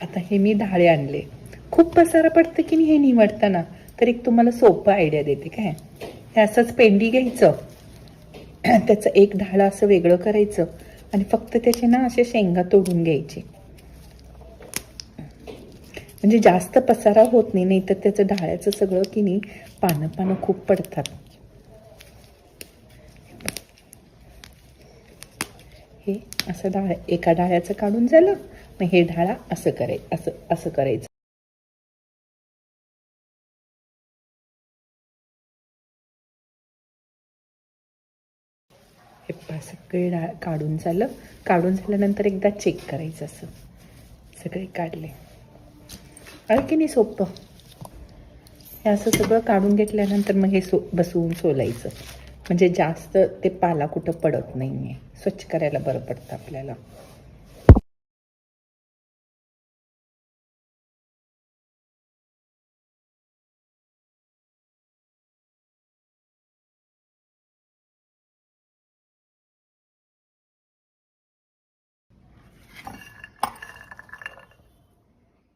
आता हे मी डाळे आणले. खूप पसारा पडतं की नाही हे निवडताना? तर एक तुम्हाला सोपं आयडिया देते काय? हे असंच पेंडी घ्यायचं. त्याचं एक ढाळं असं वेगळं करायचं आणि फक्त त्याचे ना असे शेंगा तोडून घ्यायचे. म्हणजे जास्त पसारा होत नाही नाही तर त्याचं ढाळ्याचं सगळं की नाही पानं पानं खूप पडतात. हे असं डाळ एका डाळ्याचं काढून झालं. मग हे डाळा असं कराय असं असं करायचं. हे सगळे डाळ काढून झालं. काढून झाल्यानंतर एकदा चेक करायचं असं. सगळे काढले. अरे की नाही सोपं? हे असं सगळं काढून घेतल्यानंतर मग हे सो बसवून सोलायचं. म्हणजे जास्त ते पाला कुठं पडत नाही आहे स्वच्छ करायला बरं पडतं आपल्याला.